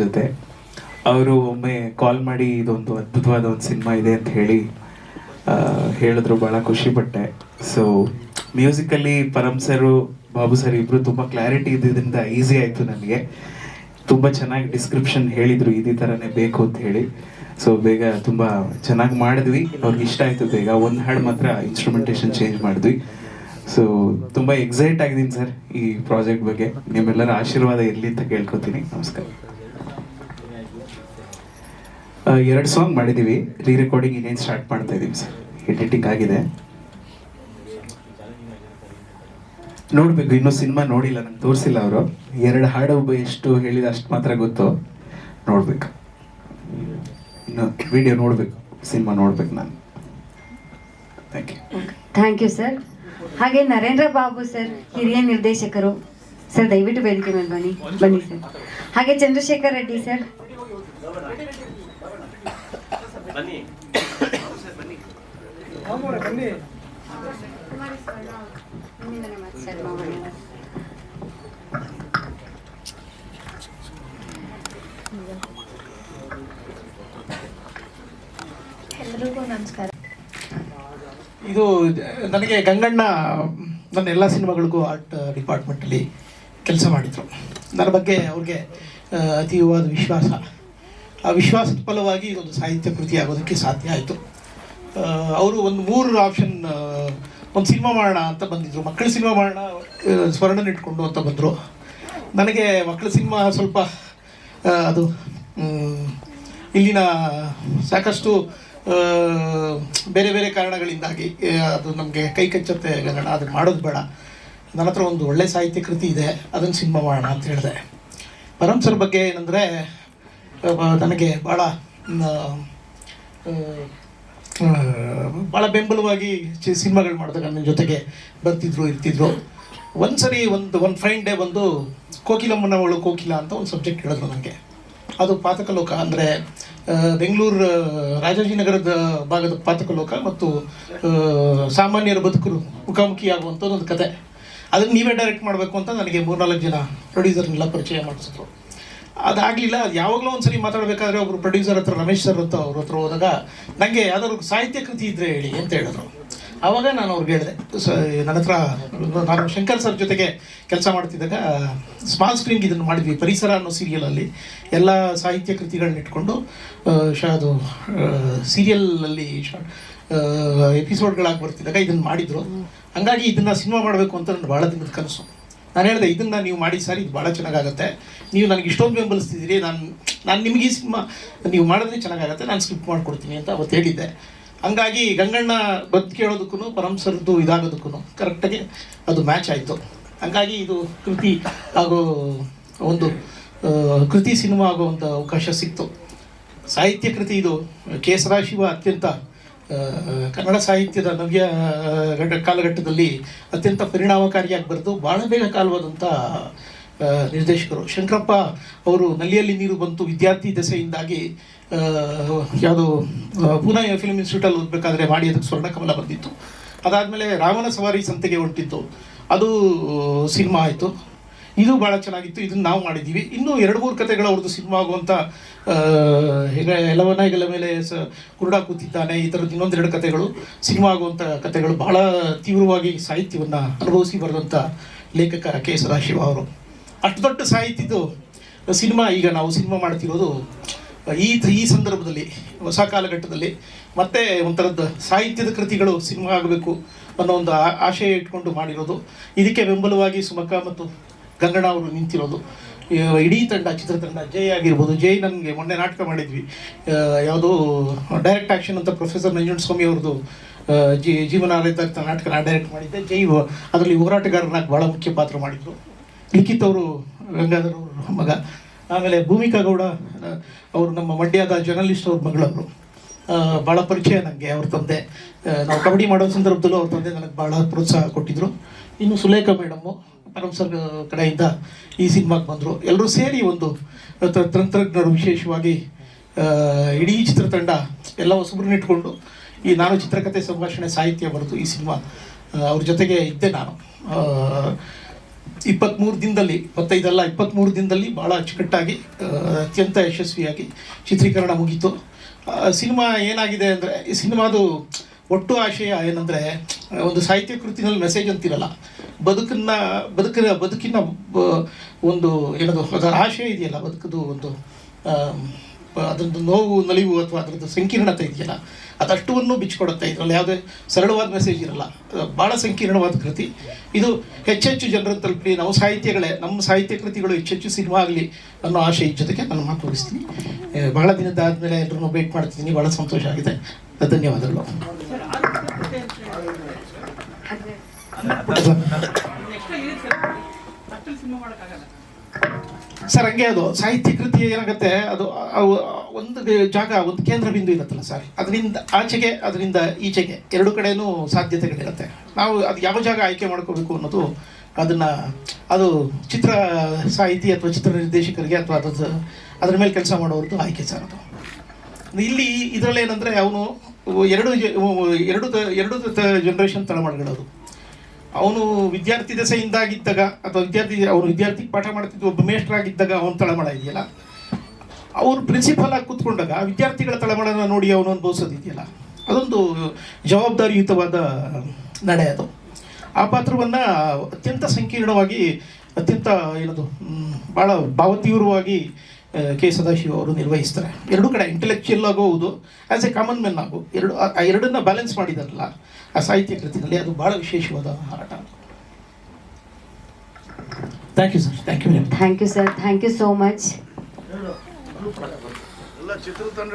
ಜೊತೆ. ಅವರು ಒಮ್ಮೆ ಕಾಲ್ ಮಾಡಿ, ಇದೊಂದು ಅದ್ಭುತವಾದ ಒಂದು ಸಿನಿಮಾ ಇದೆ ಅಂತ ಹೇಳಿ ಹೇಳಿದ್ರು ಭಾಳ ಖುಷಿ ಪಟ್ಟೆ. ಸೊ ಮ್ಯೂಸಿಕಲ್ಲಿ ಪರಮ್ ಸರು, ಬಾಬು ಸರ್ ಇಬ್ರು ತುಂಬ ಕ್ಲಾರಿಟಿ ಇದ್ದಿದ್ದರಿಂದ ಈಸಿ ಆಯಿತು ನನಗೆ. ತುಂಬ ಚೆನ್ನಾಗಿ ಡಿಸ್ಕ್ರಿಪ್ಷನ್ ಹೇಳಿದರು, ಇದೇ ಥರನೇ ಬೇಕು ಅಂತ ಹೇಳಿ. ಸೊ ಬೇಗ ತುಂಬ ಚೆನ್ನಾಗಿ ಮಾಡಿದ್ವಿ. ಅವ್ರಿಗೆ ಇಷ್ಟ ಆಯಿತು ಬೇಗ. ಒಂದು ಹಾಡು ಮಾತ್ರ ಇನ್ಸ್ಟ್ರೂಮೆಂಟೇಷನ್ ಚೇಂಜ್ ಮಾಡಿದ್ವಿ. ಸೊ ತುಂಬ ಎಕ್ಸೈಟ್ ಆಗಿದ್ದೀನಿ ಸರ್ ಈ ಪ್ರಾಜೆಕ್ಟ್ ಬಗ್ಗೆ. ನಿಮ್ಮೆಲ್ಲರ ಆಶೀರ್ವಾದ ಇರಲಿ ಅಂತ ಕೇಳ್ಕೊತೀನಿ. ನಮಸ್ಕಾರ. ಎರಡು ಸಾಂಗ್ ಮಾಡಿದ್ದೀವಿ ರೀ ರೆಕಾರ್ಡಿಂಗ್ ಇನ್ನೇನು ಸ್ಟಾರ್ಟ್ ಮಾಡ್ತಾ ಇದ್ದೀವಿ ಸರ್ ಎಡಿಟಿಂಗ್ ಆಗಿದೆ. ನೋಡಬೇಕು, ಇನ್ನೂ ಸಿನಿಮಾ ನೋಡಿಲ್ಲ, ನಂಗೆ ತೋರಿಸಿಲ್ಲ ಅವರು. ಎರಡು ಹಾಡು ಎಷ್ಟು ಹೇಳಿದ ಅಷ್ಟು ಮಾತ್ರ ಗೊತ್ತು. ನೋಡಬೇಕು. ಇನ್ನು ವಿಡಿಯೋ ನೋಡಬೇಕು ಸಿನಿಮಾ ನೋಡಬೇಕು ನಾನು. Thank you thank you sir ಹಾಗೆ ನರೇಂದ್ರ ಬಾಬು ಸರ್ ಹಿರಿಯ ನಿರ್ದೇಶಕರು. ಸರ್ ದಯವಿಟ್ಟು ವೇದಿಕೆ ಮೇಲೆ ಬನ್ನಿ. ಬನ್ನಿ ಸರ್ ಹಾಗೆ ಚಂದ್ರಶೇಖರ್ ರೆಡ್ಡಿ ಸರ್ ಎಲ್ರಿಗೂ ನಮಸ್ಕಾರ. ಇದು ನನಗೆ ಗಂಗಣ್ಣ ನನ್ನ ಎಲ್ಲ ಸಿನಿಮಾಗಳಿಗೂ ಆರ್ಟ್ ಡಿಪಾರ್ಟ್ಮೆಂಟಲ್ಲಿ ಕೆಲಸ ಮಾಡಿದರು. ನನ್ನ ಬಗ್ಗೆ ಅವ್ರಿಗೆ ಅತೀವಾದ ಅತೀವವಾದ ವಿಶ್ವಾಸ. ಆ ವಿಶ್ವಾಸದ ಫಲವಾಗಿ ಇದೊಂದು ಸಾಹಿತ್ಯ ಕೃತಿಯಾಗೋದಕ್ಕೆ ಸಾಧ್ಯ ಆಯಿತು. ಅವರು ಒಂದು ಮೂರು ಆಪ್ಷನ್ ಒಂದು ಸಿನಿಮಾ ಮಾಡೋಣ ಅಂತ ಬಂದಿದ್ರು. ಮಕ್ಕಳ ಸಿನಿಮಾ ಮಾಡೋಣ ಸ್ವರ್ಣನ ಇಟ್ಕೊಂಡು ಅಂತ ಬಂದರು. ನನಗೆ ಮಕ್ಕಳ ಸಿನಿಮಾ ಸ್ವಲ್ಪ ಅದು ಇಲ್ಲಿನ ಸಾಕಷ್ಟು ಬೇರೆ ಬೇರೆ ಕಾರಣಗಳಿಂದಾಗಿ ಅದು ನಮಗೆ ಕೈ ಕಚ್ಚತ್ತೆ. ಗಂಗಣ ಅದನ್ನು ಮಾಡೋದು ಬೇಡ. ನನ್ನ ಹತ್ರ ಒಂದು ಒಳ್ಳೆ ಸಾಹಿತ್ಯ ಕೃತಿ ಇದೆ, ಅದನ್ನು ಸಿನಿಮಾ ಮಾಡೋಣ ಅಂತ ಹೇಳಿದೆ. ಪರಮ್ ಬಗ್ಗೆ ಏನಂದರೆ ನನಗೆ ಭಾಳ ಭಾಳ ಬೆಂಬಲವಾಗಿ ಸಿನಿಮಾಗಳು ಮಾಡಿದಾಗ ನನ್ನ ಜೊತೆಗೆ ಬರ್ತಿದ್ರು, ಇರ್ತಿದ್ರು. ಒಂದ್ಸರಿ ಒಂದು ಒಂದು ಫ್ರೈನ್ ಡೇ ಬಂದು ಕೋಕಿಲಮ್ಮನವಳು ಕೋಕಿಲ ಅಂತ ಒಂದು ಸಬ್ಜೆಕ್ಟ್ ಹೇಳಿದ್ರು ನನಗೆ ಅದು ಪಾತಕಲೋಕ ಅಂದರೆ ಬೆಂಗಳೂರು ರಾಜಾಜಿನಗರದ ಭಾಗದ ಪಾತಕಲೋಕ ಮತ್ತು ಸಾಮಾನ್ಯರ ಬದುಕರು, ಮುಖಾಮುಖಿ ಆಗುವಂಥದ್ದು ಒಂದು ಕತೆ. ಅದನ್ನು ನೀವೇ ಡೈರೆಕ್ಟ್ ಮಾಡಬೇಕು ಅಂತ ನನಗೆ ಮೂರ್ನಾಲ್ಕು ಜನ ಪ್ರೊಡ್ಯೂಸರ್ನೆಲ್ಲ ಪರಿಚಯ ಮಾಡಿಸಿದ್ರು. ಅದಾಗಲಿಲ್ಲ ಯಾವಾಗಲೂ ಒಂದು ಸರಿ ಮಾತಾಡಬೇಕಾದ್ರೆ ಒಬ್ಬರು ಪ್ರೊಡ್ಯೂಸರ್ ಹತ್ರ, ರಮೇಶ್ ಸರ್ ಅಂತ ಅವ್ರ ಹತ್ರ ಹೋದಾಗ ನನಗೆ ಯಾವ್ದಾದ್ರು ಸಾಹಿತ್ಯ ಕೃತಿ ಇದ್ದರೆ ಹೇಳಿ ಅಂತ ಹೇಳಿದ್ರು. ಆವಾಗ ನಾನು ಅವ್ರಿಗೆ ಹೇಳಿದೆ, ಸ, ನನ್ನ ಹತ್ರ ನಾನು ಶಂಕರ್ ಸರ್ ಜೊತೆಗೆ ಕೆಲಸ ಮಾಡ್ತಿದ್ದಾಗ ಸ್ಮಾಲ್ ಸ್ಕ್ರೀನ್ಗೆ ಇದನ್ನು ಮಾಡಿದ್ವಿ, ಪರಿಸರ ಅನ್ನೋ ಸೀರಿಯಲಲ್ಲಿ ಎಲ್ಲ ಸಾಹಿತ್ಯ ಕೃತಿಗಳನ್ನ ಇಟ್ಕೊಂಡು ಶ, ಅದು ಸೀರಿಯಲಲ್ಲಿ ಎಪಿಸೋಡ್ಗಳಾಗಿ ಬರ್ತಿದ್ದಾಗ ಇದನ್ನು ಮಾಡಿದ್ರು. ಹಂಗಾಗಿ ಇದನ್ನು ಸಿನಿಮಾ ಮಾಡಬೇಕು ಅಂತ ನನ್ನ ಭಾಳ ದಿನದ ಕನಸು. ನಾನು ಹೇಳಿದೆ, ಇದನ್ನ ನೀವು ಮಾಡಿ ಸರ್, ಇದು ಭಾಳ ಚೆನ್ನಾಗಾಗುತ್ತೆ. ನೀವು ನನಗೆ ಇಷ್ಟೊಂದು ಬೆಂಬಲಿಸ್ತಿದ್ದೀರಿ, ನಾನು ನಾನು ನಿಮಗೆ ಈ ಸಿನಿಮಾ, ನೀವು ಮಾಡಿದ್ರೆ ಚೆನ್ನಾಗಾಗುತ್ತೆ, ನಾನು ಸ್ಕ್ರಿಪ್ಟ್ ಮಾಡಿಕೊಡ್ತೀನಿ ಅಂತ ಅವತ್ತು ಹೇಳಿದ್ದೆ. ಹಂಗಾಗಿ ಗಂಗಣ್ಣ ಬದುಕು ಕೇಳೋದಕ್ಕೂ ಪರಂಸರದ್ದು ಸರ್ದು ಇದಾಗೋದಕ್ಕೂ ಕರೆಕ್ಟಾಗಿ ಅದು ಮ್ಯಾಚ್ ಆಯಿತು. ಹಂಗಾಗಿ ಇದು ಕೃತಿ ಹಾಗೂ ಒಂದು ಕೃತಿ ಸಿನಿಮಾ ಆಗುವಂಥ ಅವಕಾಶ ಸಿಕ್ತು. ಸಾಹಿತ್ಯ ಕೃತಿ ಇದು ಕೇಸರಾಶಿವ ಅತ್ಯಂತ ಕನ್ನಡ ಸಾಹಿತ್ಯದ ನವ್ಯ ಕಾಲಘಟ್ಟದಲ್ಲಿ ಅತ್ಯಂತ ಪರಿಣಾಮಕಾರಿಯಾಗಿ ಬರೆದು ಬಹಳ ಬೇಗ ಕಾಲವಾದಂಥ ನಿರ್ದೇಶಕರು. ಶಂಕರಪ್ಪ ಅವರು ನಲ್ಲಿಯಲ್ಲಿ ನೀರು ಬಂತು ವಿದ್ಯಾರ್ಥಿ ದೆಸೆಯಿಂದಾಗಿ ಯಾವುದೋ ಪೂನಾ ಫಿಲ್ಮ್ ಇನ್ಸ್ಟಿಟ್ಯೂಟಲ್ಲಿ ಓದಬೇಕಾದ್ರೆ ಮಾಡಿ ಅದಕ್ಕೆ ಸ್ವರ್ಣಕಮಲ ಬಂದಿತ್ತು. ಅದಾದಮೇಲೆ ರಾಮನ ಸವಾರಿ ಸಂತೆಗೆ ಹೊಂಟಿತ್ತು. ಅದು ಸಿನಿಮಾ ಆಯಿತು. ಇದು ಭಾಳ ಚೆನ್ನಾಗಿತ್ತು, ಇದನ್ನು ನಾವು ಮಾಡಿದ್ದೀವಿ. ಇನ್ನೂ ಎರಡು, ಮೂರು ಕತೆಗಳು ಅವ್ರದ್ದು ಸಿನಿಮಾ ಆಗುವಂಥ ಎಲ್ಲವನ್ನ ಈಗಲ ಮೇಲೆ ಸ, ಕುರುಡ ಕೂತಿದ್ದಾನೆ, ಈ ಥರದ್ದು ಇನ್ನೊಂದೆರಡು ಕತೆಗಳು. ಸಿನಿಮಾ ಆಗುವಂಥ ಕತೆಗಳು, ಬಹಳ ತೀವ್ರವಾಗಿ ಸಾಹಿತ್ಯವನ್ನು ಅನುಭವಿಸಿ ಬರೆದಂಥ ಲೇಖಕ ಕೆ ಸದಾಶಿವ ಅವರು. ಅಷ್ಟು ದೊಡ್ಡ ಸಾಹಿತ್ಯದ್ದು ಸಿನಿಮಾ, ಈಗ ನಾವು ಸಿನಿಮಾ ಮಾಡ್ತಿರೋದು, ಈ ಈ ಸಂದರ್ಭದಲ್ಲಿ, ಹೊಸ ಕಾಲಘಟ್ಟದಲ್ಲಿ. ಮತ್ತೆ ಒಂಥರದ್ದು ಸಾಹಿತ್ಯದ ಕೃತಿಗಳು ಸಿನಿಮಾ ಆಗಬೇಕು ಅನ್ನೋ ಒಂದು ಆಶಯ ಇಟ್ಕೊಂಡು ಮಾಡಿರೋದು. ಇದಕ್ಕೆ ಬೆಂಬಲವಾಗಿ ಸುಮಕ ಮತ್ತು ಗಂಗಣ್ಣ ಅವರು ನಿಂತಿರೋದು. ಇಡೀ ತಂಡ ಚಿತ್ರತಂಡ ಜೈ ಆಗಿರ್ಬೋದು. ಜೈ ನನಗೆ ಮೊನ್ನೆ ನಾಟಕ ಮಾಡಿದ್ವಿ. ಯಾವುದು ಡೈರೆಕ್ಟ್ ಆ್ಯಕ್ಷನ್ ಅಂತ ಪ್ರೊಫೆಸರ್ ನಂಜುಂಡಸ್ವಾಮಿ ಅವ್ರದ್ದು ಜಿ ಜೀವನ ಆಧಾರಿತ ನಾಟಕ ನಾನು ಡೈರೆಕ್ಟ್ ಮಾಡಿದ್ದೆ. ಜೈ ಅದರಲ್ಲಿ ಹೋರಾಟಗಾರನಾಗಿ ಭಾಳ ಮುಖ್ಯ ಪಾತ್ರ ಮಾಡಿದ್ರು. ಲಿಖಿತ್ ಅವರು, ಗಂಗಾಧರ್ ಅವ್ರ ಮಗ. ಆಮೇಲೆ ಭೂಮಿಕಾ ಗೌಡ ಅವರು ನಮ್ಮ ಮಂಡ್ಯದ ಜರ್ನಲಿಸ್ಟ್ ಅವ್ರ ಮಗಳವರು. ಭಾಳ ಪರಿಚಯ ನನಗೆ ಅವ್ರ ತಂದೆ. ನಾವು ಕಬಡ್ಡಿ ಮಾಡೋ ಸಂದರ್ಭದಲ್ಲೂ ಅವ್ರ ತಂದೆ ನನಗೆ ಭಾಳ ಪ್ರೋತ್ಸಾಹ ಕೊಟ್ಟಿದ್ದರು ಇನ್ನು ಸುಲೇಖಾ ಮೇಡಮ್ಮು ಪರಮ್ ಸರ್ ಕಡೆಯಿಂದ ಈ ಸಿನಿಮಾಗೆ ಬಂದರು. ಎಲ್ಲರೂ ಸೇರಿ ಒಂದು ತಂತ್ರಜ್ಞರು ವಿಶೇಷವಾಗಿ ಇಡೀ ಚಿತ್ರತಂಡ ಎಲ್ಲ ಹೊಸಬ್ರನ್ನ ಇಟ್ಕೊಂಡು ಈ ನಾನು ಚಿತ್ರಕಥೆ ಸಂಭಾಷಣೆ ಸಾಹಿತ್ಯ ಬರೆದು ಈ ಸಿನಿಮಾ ಅವ್ರ ಜೊತೆಗೆ ಇದ್ದೆ ನಾನು. ಇಪ್ಪತ್ತ್ಮೂರು ದಿನದಲ್ಲಿ, ಇಪ್ಪತ್ತೈದಲ್ಲ ಇಪ್ಪತ್ತ್ಮೂರು ದಿನದಲ್ಲಿ ಭಾಳ ಅಚ್ಚುಕಟ್ಟಾಗಿ ಅತ್ಯಂತ ಯಶಸ್ವಿಯಾಗಿ ಚಿತ್ರೀಕರಣ ಮುಗೀತು. ಸಿನಿಮಾ ಏನಾಗಿದೆ ಅಂದರೆ, ಈ ಸಿನಿಮಾದು ಒಟ್ಟು ಆಶಯ ಏನಂದರೆ ಒಂದು ಸಾಹಿತ್ಯ ಕೃತಿನಲ್ಲಿ ಮೆಸೇಜ್ ಅಂತಿರಲ್ಲ. ಬದುಕನ್ನ ಬದುಕಿನ ಬದುಕಿನ ಒಂದು ಏನದು ಅದರ ಆಶಯ ಇದೆಯಲ್ಲ ಬದುಕದು ಒಂದು ಅದರದ್ದು ನೋವು ನಲಿವು ಅಥವಾ ಅದರದ್ದು ಸಂಕೀರ್ಣತೆ ಇದೆಯಲ್ಲ ಅದಷ್ಟುವನ್ನು ಬಿಚ್ಚಿಕೊಡುತ್ತೆ ಇದರಲ್ಲಿ. ಯಾವುದೇ ಸರಳವಾದ ಮೆಸೇಜ್ ಇರಲ್ಲ. ಭಾಳ ಸಂಕೀರ್ಣವಾದ ಕೃತಿ. ಇದು ಹೆಚ್ಚೆಚ್ಚು ಜನರನ್ನು ತಲುಪಲಿ ನಮ್ಮ ಸಾಹಿತ್ಯಗಳೇ ನಮ್ಮ ಸಾಹಿತ್ಯ ಕೃತಿಗಳು ಹೆಚ್ಚೆಚ್ಚು ಸಿನಿಮಾ ಆಗಲಿ ಅನ್ನೋ ಆಶೆ ಜೊತೆಗೆ ನಾನು ಮಾತು ಆ, ಬಹಳ ದಿನದ ಆದಮೇಲೆ ಎಲ್ಲರೂ ಭೇಟಿ ಮಾಡ್ತಿದ್ದೀನಿ ಭಾಳ ಸಂತೋಷ ಆಗಿದೆ. ಧನ್ಯವಾದಗಳು. ಸರ್, ಹಂಗೆ ಅದು ಸಾಹಿತ್ಯ ಕೃತಿ ಏನಾಗುತ್ತೆ, ಅದು ಒಂದು ಜಾಗ, ಒಂದು ಕೇಂದ್ರ ಬಿಂದು ಇರುತ್ತಲ್ಲ ಸರ್, ಅದರಿಂದ ಆಚೆಗೆ, ಅದರಿಂದ ಈಚೆಗೆ ಎರಡು ಕಡೆನೂ ಸಾಧ್ಯತೆಗಳಿರುತ್ತೆ. ನಾವು ಅದು ಯಾವ ಜಾಗ ಆಯ್ಕೆ ಮಾಡ್ಕೋಬೇಕು ಅನ್ನೋದು ಅದನ್ನ, ಅದು ಚಿತ್ರ ಸಾಹಿತಿ ಅಥವಾ ಚಿತ್ರ ನಿರ್ದೇಶಕರಿಗೆ ಅಥವಾ ಅದ್ರ ಅದ್ರ ಮೇಲೆ ಕೆಲಸ ಮಾಡೋರ್ದು ಆಯ್ಕೆ ಸರ್ ಅದು. ಇಲ್ಲಿ ಇದರಲ್ಲಿ ಏನಂದ್ರೆ ಅವನು ಎರಡು ಎರಡು ಎರಡು ಜನರೇಷನ್ ತಳಮಳಗಳವರು ಅವನು ವಿದ್ಯಾರ್ಥಿ ದಸೆಯಿಂದಾಗಿದ್ದಾಗ ಅಥವಾ ವಿದ್ಯಾರ್ಥಿ ಅವನು ವಿದ್ಯಾರ್ಥಿ ಪಾಠ ಮಾಡ್ತಿದ್ದು ಒಬ್ಬ ಮೇಷ್ಟ್ರಾಗಿದ್ದಾಗ ಅವನ ತಳಮಳ ಇದೆಯಲ್ಲ? ಅವರು ಪ್ರಿನ್ಸಿಪಲ್ ಆಗಿ ಕೂತ್ಕೊಂಡಾಗ ವಿದ್ಯಾರ್ಥಿಗಳ ತಳಮಳನ ನೋಡಿ ಅವನು ಅನುಭವಿಸೋದಿದೆಯಲ್ಲ ಅದೊಂದು ಜವಾಬ್ದಾರಿಯುತವಾದ ನಡೆ ಅದು. ಆ ಪಾತ್ರವನ್ನು ಅತ್ಯಂತ ಸಂಕೀರ್ಣವಾಗಿ, ಅತ್ಯಂತ ಏನದು ಭಾಳ ಭಾವತೀವ್ರವಾಗಿ ಕೆ ಸದಾಶಿವ ಅವರು ನಿರ್ವಹಿಸ್ತಾರೆ. ಎರಡೂ ಕಡೆ ಇಂಟೆಲೆಕ್ಚುಯಲ್ ಆಗೋ ಹೌದು. ಆ್ಯಸ್ ಎ ಕಾಮನ್ ಮೆನ್ ಆಗು ಎರಡು ಆ- ಎರಡನ್ನ ಬ್ಯಾಲೆನ್ಸ್ ಮಾಡಿದಾರಲ್ಲ ಆ ಸಾಹಿತ್ಯ ಕೃತಿಯಲ್ಲಿ ಅದು ಭಾಳ ವಿಶೇಷವಾದ ಆಟ thank you sir thank you thank you sir thank you so much ಎಲ್ಲ ಚಿತ್ರತಂಡ